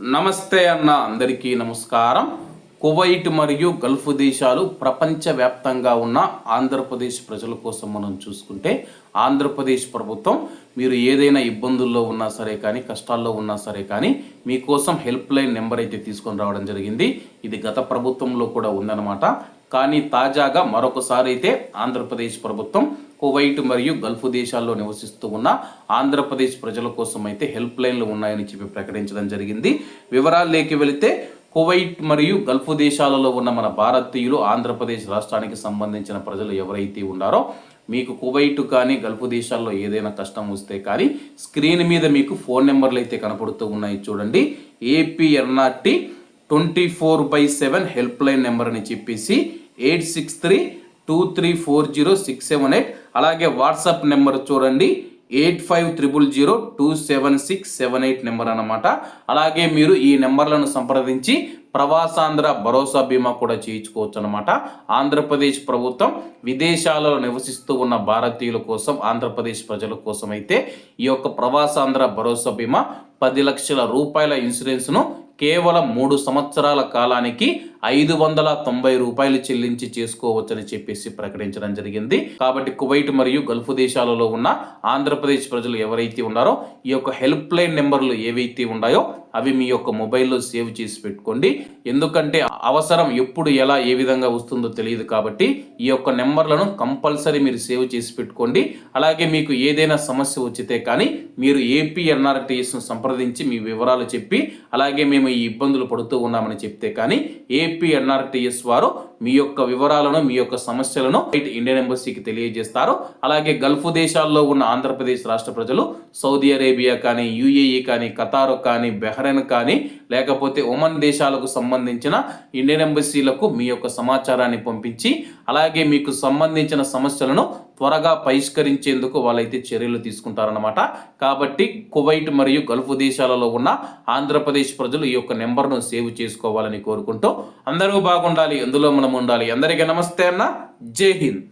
నమస్తే అన్న అందరికీ నమస్కారం. కువైట్ మరియు గల్ఫ్ దేశాలు ప్రపంచవ్యాప్తంగా ఉన్న ఆంధ్రప్రదేశ్ ప్రజల కోసం మనం చూసుకుంటే ఆంధ్రప్రదేశ్ ప్రభుత్వం మీరు ఏదైనా ఇబ్బందుల్లో ఉన్నా సరే కానీ కష్టాల్లో ఉన్నా సరే కానీ మీకోసం హెల్ప్ లైన్ నెంబర్ అయితే తీసుకొని రావడం జరిగింది. ఇది గత ప్రభుత్వంలో కూడా ఉందన్నమాట. కానీ తాజాగా మరొకసారి అయితే ఆంధ్రప్రదేశ్ ప్రభుత్వం కువైట్ మరియు గల్ఫ్ దేశాల్లో నివసిస్తూ ఉన్న ఆంధ్రప్రదేశ్ ప్రజల కోసం అయితే హెల్ప్ లైన్లు ఉన్నాయని చెప్పి ప్రకటించడం జరిగింది. వివరాల్లోకి వెళితే కువైట్ మరియు గల్ఫ్ దేశాలలో ఉన్న మన భారతీయులు ఆంధ్రప్రదేశ్ రాష్ట్రానికి సంబంధించిన ప్రజలు ఎవరైతే ఉన్నారో మీకు కువైట్ కానీ గల్ఫ్ దేశాల్లో ఏదైనా కష్టం వస్తే కానీ స్క్రీన్ మీద మీకు ఫోన్ నెంబర్లు అయితే కనపడుతూ ఉన్నాయి చూడండి. APNRT twenty four by seven help line number అని చెప్పేసి eight six three two three four zero six seven eight. అలాగే వాట్సాప్ నెంబర్ చూడండి eight five triple zero two seven six seven eight number అనమాట అలాగే మీరు ఈ నెంబర్లను సంప్రదించి ప్రవాసాంధ్ర భరోసా బీమా కూడా చేయించుకోవచ్చు అనమాట ఆంధ్రప్రదేశ్ ప్రభుత్వం విదేశాలలో నివసిస్తూ ఉన్న భారతీయుల కోసం ఆంధ్రప్రదేశ్ ప్రజల కోసం అయితే ఈ యొక్క ప్రవాసాంధ్ర భరోసా బీమా పది లక్షల రూపాయల ఇన్సూరెన్స్ను కేవలం మూడు సంవత్సరాల కాలానికి ఐదు వందల తొంభై రూపాయలు చెల్లించి చేసుకోవచ్చని చెప్పేసి ప్రకటించడం జరిగింది. కాబట్టి కువైట్ మరియు గల్ఫ్ దేశాలలో ఉన్న ఆంధ్రప్రదేశ్ ప్రజలు ఎవరైతే ఉన్నారో ఈ యొక్క హెల్ప్ లైన్ నెంబర్లు ఏవైతే ఉన్నాయో అవి మీ యొక్క మొబైల్లో సేవ్ చేసి పెట్టుకోండి. ఎందుకంటే అవసరం ఎప్పుడు ఎలా ఏ విధంగా వస్తుందో తెలియదు కాబట్టి ఈ యొక్క నెంబర్లను కంపల్సరీ మీరు సేవ్ చేసి పెట్టుకోండి. అలాగే మీకు ఏదైనా సమస్య వచ్చితే కానీ మీరు ఏపీఎన్ఆర్టీఎస్ను సంప్రదించి మీ వివరాలు చెప్పి అలాగే మేము ఈ ఇబ్బందులు పడుతూ ఉన్నామని చెప్తే కానీ ఏ ఎన్ఆర్టీఎస్ వారు మీ యొక్క వివరాలను మీ యొక్క సమస్యలను ఇటు ఇండియన్ ఎంబసీకి తెలియజేస్తారు. అలాగే గల్ఫ్ దేశాల్లో ఉన్న ఆంధ్రప్రదేశ్ రాష్ట్ర ప్రజలు సౌదీ అరేబియా కానీ యుఏఈ కానీ ఖతారు కానీ బెహ్రెన్ కానీ లేకపోతే ఒమన్ దేశాలకు సంబంధించిన ఇండియన్ ఎంబసీలకు మీ యొక్క సమాచారాన్ని పంపించి అలాగే మీకు సంబంధించిన సమస్యలను త్వరగా పరిష్కరించేందుకు వాళ్ళైతే చర్యలు తీసుకుంటారన్నమాట. కాబట్టి కువైట్ మరియు గల్ఫ్ దేశాలలో ఉన్న ఆంధ్రప్రదేశ్ ప్రజలు ఈ యొక్క నెంబర్ను సేవ్ చేసుకోవాలని కోరుకుంటూ అందరూ బాగుండాలి ఎందులో మనం ఉండాలి. అందరికీ నమస్తే అన్న. జై హింద్.